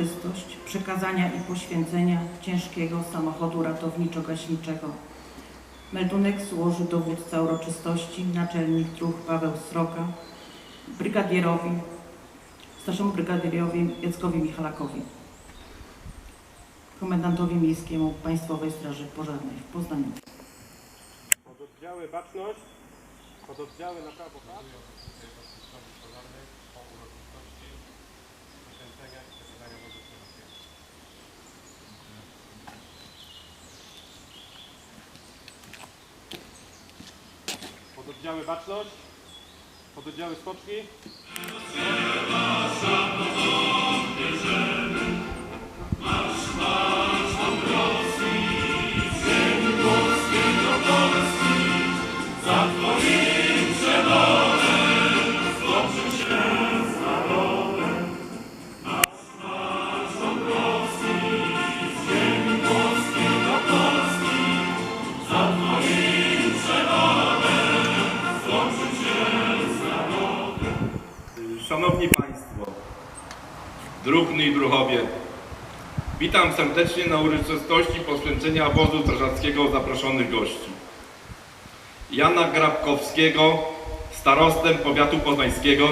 uroczystość przekazania i poświęcenia ciężkiego samochodu ratowniczo-gaśniczego. Meldunek złoży dowódca uroczystości, naczelnik dróg Paweł Sroka, brygadierowi, starszemu brygadierowi Jackowi Michalakowi, komendantowi miejskiemu Państwowej Straży Pożarnej w Poznaniu. Pododdziały baczność, pododdziały na prawo pas. Pododdziały baczność, pododdziały skoczni. Szanowni Państwo, druhny i druhowie, witam serdecznie na uroczystości poświęcenia obozu strażackiego zaproszonych gości. Jana Grabkowskiego, starostę powiatu poznańskiego,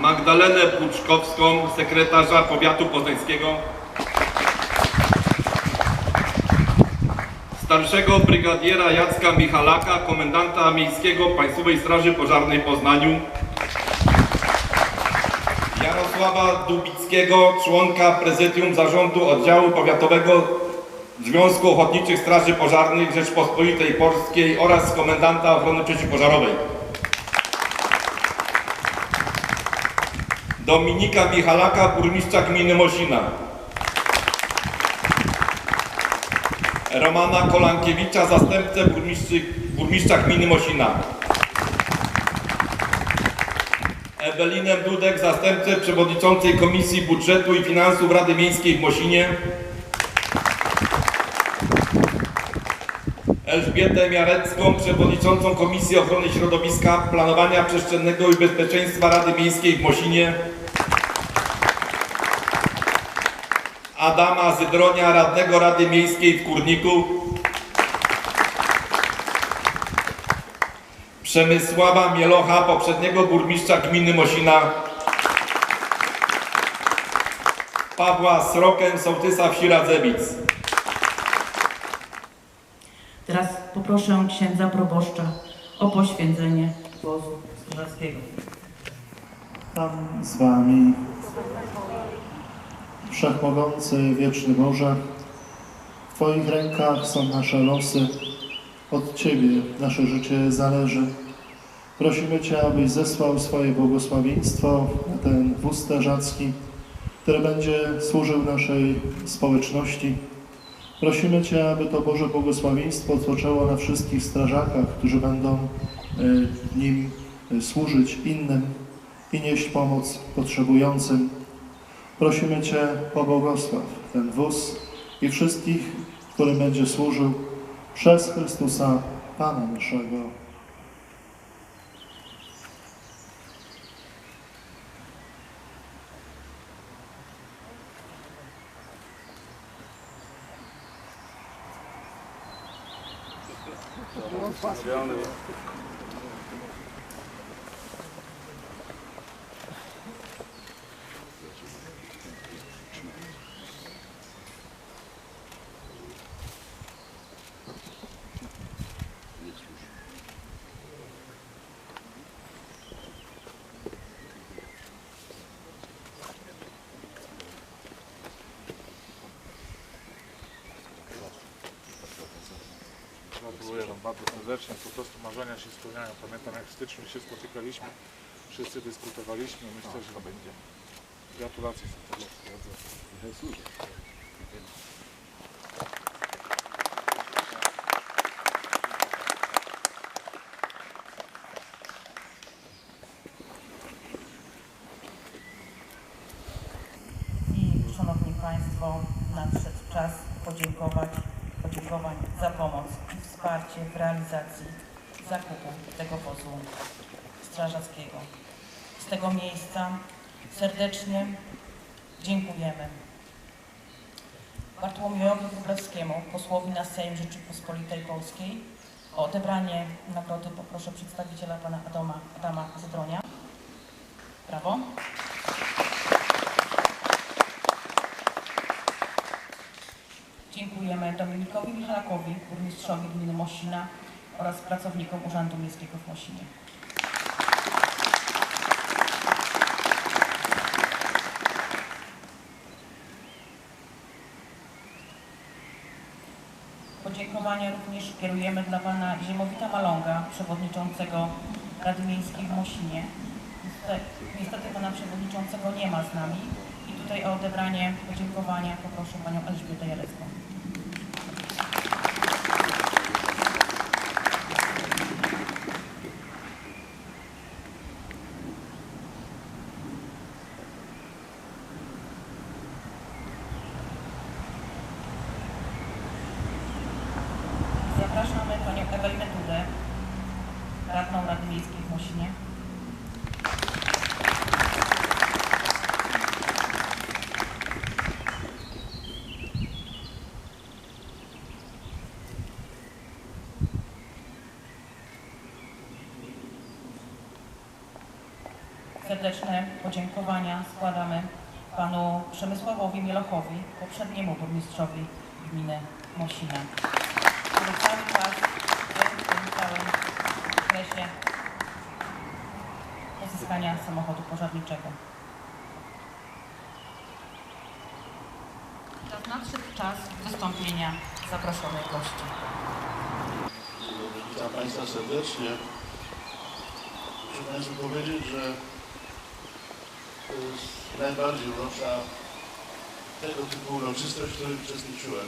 Magdalenę Puczkowską, sekretarza powiatu poznańskiego, starszego brygadiera Jacka Michalaka, komendanta miejskiego Państwowej Straży Pożarnej w Poznaniu, Jarosława Dubickiego, członka prezydium zarządu oddziału powiatowego Związku Ochotniczych Straży Pożarnych Rzeczpospolitej Polskiej oraz komendanta ochrony przeciwpożarowej. Dominika Michalaka, burmistrza gminy Mosina. Romana Kolankiewicza, zastępcę burmistrzy, burmistrza gminy Mosina. Ewelinę Dudek, zastępcę przewodniczącej Komisji Budżetu i Finansów Rady Miejskiej w Mosinie. Elżbietę Miarecką, przewodniczącą Komisji Ochrony Środowiska, Planowania Przestrzennego i Bezpieczeństwa Rady Miejskiej w Mosinie. Adama Zydronia, radnego Rady Miejskiej w Kurniku. Przemysława Mielocha, poprzedniego burmistrza gminy Mosina. Pawła Srokę, sołtysa wsi Radzewic. Teraz poproszę księdza proboszcza o poświęcenie wozu strażackiego. Pan z wami. Wszechmogący, wieczny Boże, w Twoich rękach są nasze losy. Od Ciebie nasze życie zależy. Prosimy Cię, abyś zesłał swoje błogosławieństwo na ten wóz strażacki, który będzie służył naszej społeczności. Prosimy Cię, aby to Boże błogosławieństwo spoczęło na wszystkich strażakach, którzy będą e, nim e, służyć innym i nieść pomoc potrzebującym. Prosimy Cię, pobłogosław ten wóz i wszystkich, którym będzie służył przez Chrystusa, Pana naszego Wam bardzo serdecznie. Po prostu marzenia się spełniają. Pamiętam jak w styczniu się spotykaliśmy, wszyscy dyskutowaliśmy. Myślę, że to będzie. Gratulacje serdecznie Szanowni Państwo, nadszedł czas podziękować, za pomoc i wsparcie w realizacji zakupu tego wozu strażackiego. Z tego miejsca serdecznie dziękujemy Bartłomiejowi Wróblewskiemu, posłowi na Sejm Rzeczypospolitej Polskiej. O odebranie nagrody poproszę przedstawiciela pana Adama, Adama Zydronia. Brawo. Dziękujemy Dominikowi Michalakowi, burmistrzowi gminy Mosina oraz pracownikom Urzędu Miejskiego w Mosinie. Podziękowania również kierujemy dla pana Ziemowita Maląga, przewodniczącego Rady Miejskiej w Mosinie. Niestety, niestety pana przewodniczącego nie ma z nami i tutaj o odebranie podziękowania poproszę panią Elżbietę Jarecką. Zapraszamy panią Ewelinę Dudę, radną Rady Miejskiej w Mosinie. Serdeczne podziękowania składamy panu Przemysławowi Mielochowi, poprzedniemu burmistrzowi gminy Mosina który cały czas w tym całym okresie pozyskania samochodu pożarniczego. Teraz nadszedł czas wystąpienia zaproszonych gości. Witam Państwa serdecznie. Muszę Państwu powiedzieć, że to jest najbardziej urocza tego typu uroczystość, w której uczestniczyłem.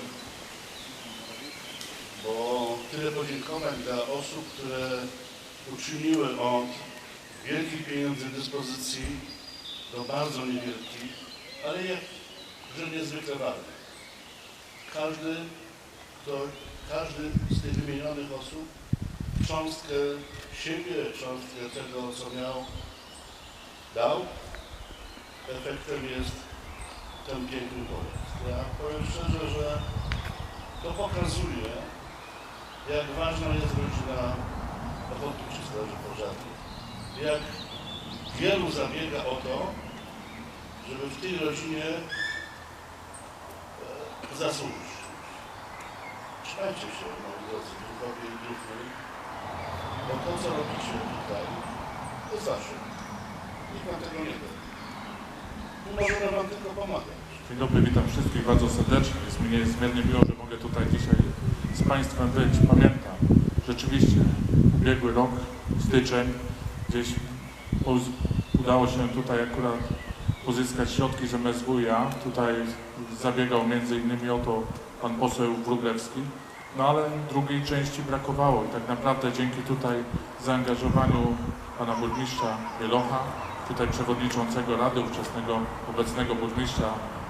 Bo tyle podziękowań dla osób, które uczyniły od wielkich pieniędzy dyspozycji do bardzo niewielkich, ale że niezwykle ważnych. Każdy, kto, każdy z tych wymienionych osób cząstkę siebie, cząstkę tego, co miał, dał. Efektem jest ten piękny pojazd. Ja powiem szczerze, że to pokazuje, jak ważna jest rodzina ochotniczych straży pożarnych. Jak wielu zabiega o to, żeby w tej rodzinie e, zasłużyć. Trzymajcie się, moi drodzy, druhowie i druhy, bo to, co robicie tutaj, to wasze. Nikt wam tego nie da. My możemy wam tylko pomagać. Dzień dobry, witam wszystkich bardzo serdecznie. Jest mi niezmiernie miło, że mogę tutaj dzisiaj z Państwem być. Pamiętam, rzeczywiście ubiegły rok, styczeń, gdzieś udało się tutaj akurat pozyskać środki z MSWiA. Tutaj zabiegał między innymi o to pan poseł Wróblewski. No ale drugiej części brakowało i tak naprawdę dzięki tutaj zaangażowaniu pana burmistrza Wielocha, tutaj przewodniczącego Rady, ówczesnego obecnego burmistrza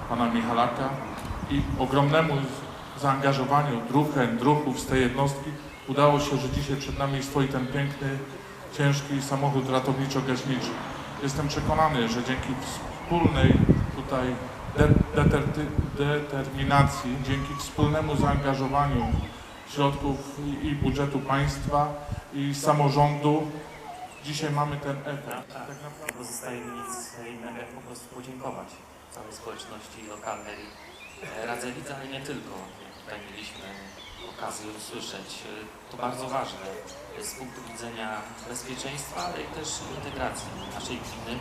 pana Michalaka i ogromnemu zaangażowaniu druhen, druhów z tej jednostki udało się, że dzisiaj przed nami stoi ten piękny, ciężki samochód ratowniczo-gaśniczy. Jestem przekonany, że dzięki wspólnej tutaj determinacji, dzięki wspólnemu zaangażowaniu środków i budżetu państwa i samorządu, dzisiaj mamy ten efekt. Tak naprawdę Nie pozostaje mi nic innego, jak po prostu podziękować całej społeczności lokalnej e, Radzewidza, ale nie tylko. Tutaj mieliśmy okazję usłyszeć. E, To bardzo ważne e, z punktu widzenia bezpieczeństwa, ale i też integracji naszej gminy.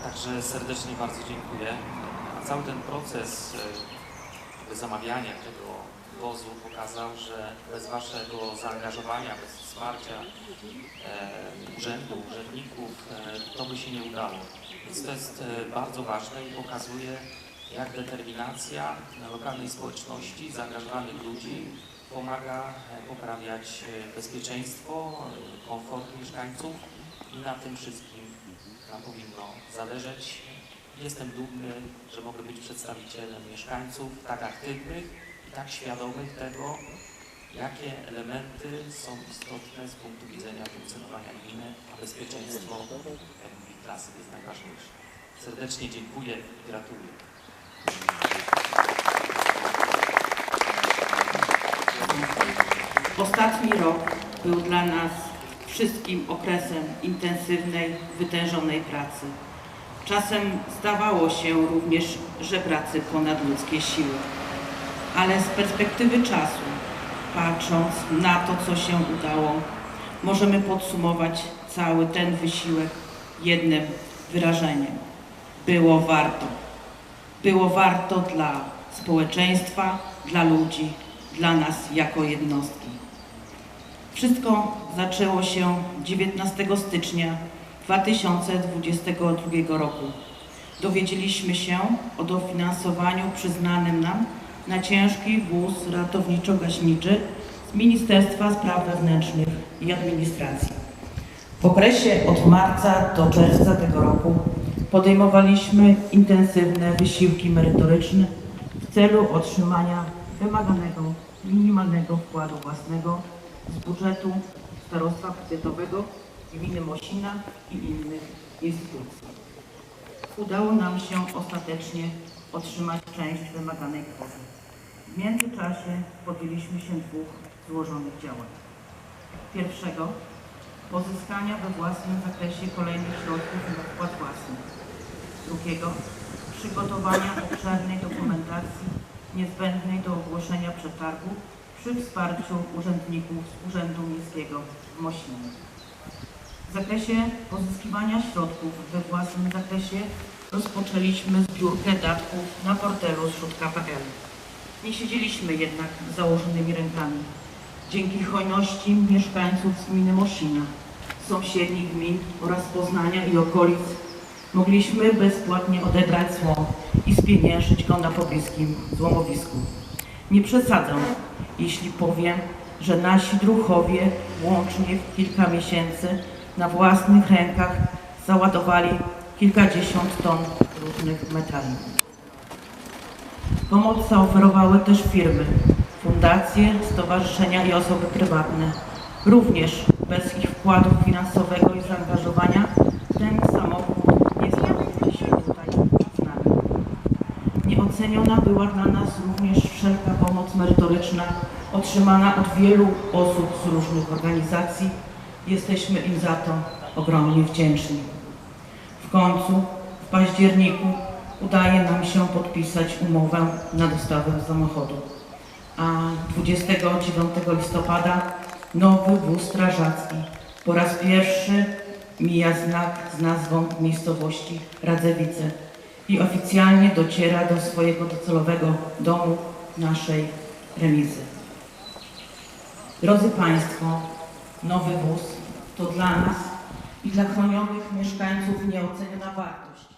E, Także serdecznie bardzo dziękuję. A cały ten proces e, zamawiania tego wozu pokazał, że bez Waszego zaangażowania, bez wsparcia e, urzędu, urzędników, e, to by się nie udało. Więc to jest e, bardzo ważne i pokazuje, jak determinacja lokalnej społeczności, zaangażowanych ludzi pomaga e, poprawiać e, bezpieczeństwo, e, komfort mieszkańców i na tym wszystkim nam powinno zależeć. Jestem dumny, że mogę być przedstawicielem mieszkańców tak aktywnych tak świadomych tego, Jakie elementy są istotne z punktu widzenia funkcjonowania gminy, a bezpieczeństwo, jak mówi klasyk, jest najważniejsze. Serdecznie dziękuję i gratuluję. Ostatni rok był dla nas wszystkim okresem intensywnej, wytężonej pracy. Czasem zdawało się również, że pracy ponad ludzkie siły. Ale z perspektywy czasu, patrząc na to, co się udało, możemy podsumować cały ten wysiłek jednym wyrażeniem. Było warto. Było warto dla społeczeństwa, dla ludzi, dla nas jako jednostki. Wszystko zaczęło się 19 stycznia 2022 roku. Dowiedzieliśmy się o dofinansowaniu przyznanym nam na ciężki wóz ratowniczo-gaśniczy z Ministerstwa Spraw Wewnętrznych i Administracji. W okresie od marca do czerwca tego roku podejmowaliśmy intensywne wysiłki merytoryczne w celu otrzymania wymaganego minimalnego wkładu własnego z budżetu Starostwa Powiatowego Gminy Mosina i innych instytucji. Udało nam się ostatecznie otrzymać część wymaganej kwoty. W międzyczasie podjęliśmy się dwóch złożonych działań. Pierwszego pozyskania we własnym zakresie kolejnych środków na wkład własny. Drugiego przygotowania obszernej dokumentacji niezbędnej do ogłoszenia przetargu przy wsparciu urzędników z Urzędu Miejskiego w Mosinie. W zakresie pozyskiwania środków we własnym zakresie rozpoczęliśmy zbiórkę datków na portalu zrzutka.pl. Nie siedzieliśmy jednak z założonymi rękami. Dzięki hojności mieszkańców z gminy Mosina, sąsiednich gmin oraz Poznania i okolic mogliśmy bezpłatnie odebrać złom i spieniężyć go na pobliskim złomowisku. Nie przesadzam, jeśli powiem, że nasi druhowie łącznie w kilka miesięcy na własnych rękach załadowali kilkadziesiąt ton różnych metali. Pomoc zaoferowały też firmy, fundacje, stowarzyszenia i osoby prywatne. Również bez ich wkładu finansowego i zaangażowania ten samochód nie znalazłby się tutaj z nami. Nieoceniona była dla nas również wszelka pomoc merytoryczna otrzymana od wielu osób z różnych organizacji. Jesteśmy im za to ogromnie wdzięczni. W końcu w październiku udaje nam się podpisać umowę na dostawę samochodu. A 29 listopada nowy wóz strażacki po raz pierwszy mija znak z nazwą miejscowości Radzewice i oficjalnie dociera do swojego docelowego domu naszej remizy. Drodzy Państwo, nowy wóz to dla nas i dla chronionych mieszkańców nieoceniona wartość.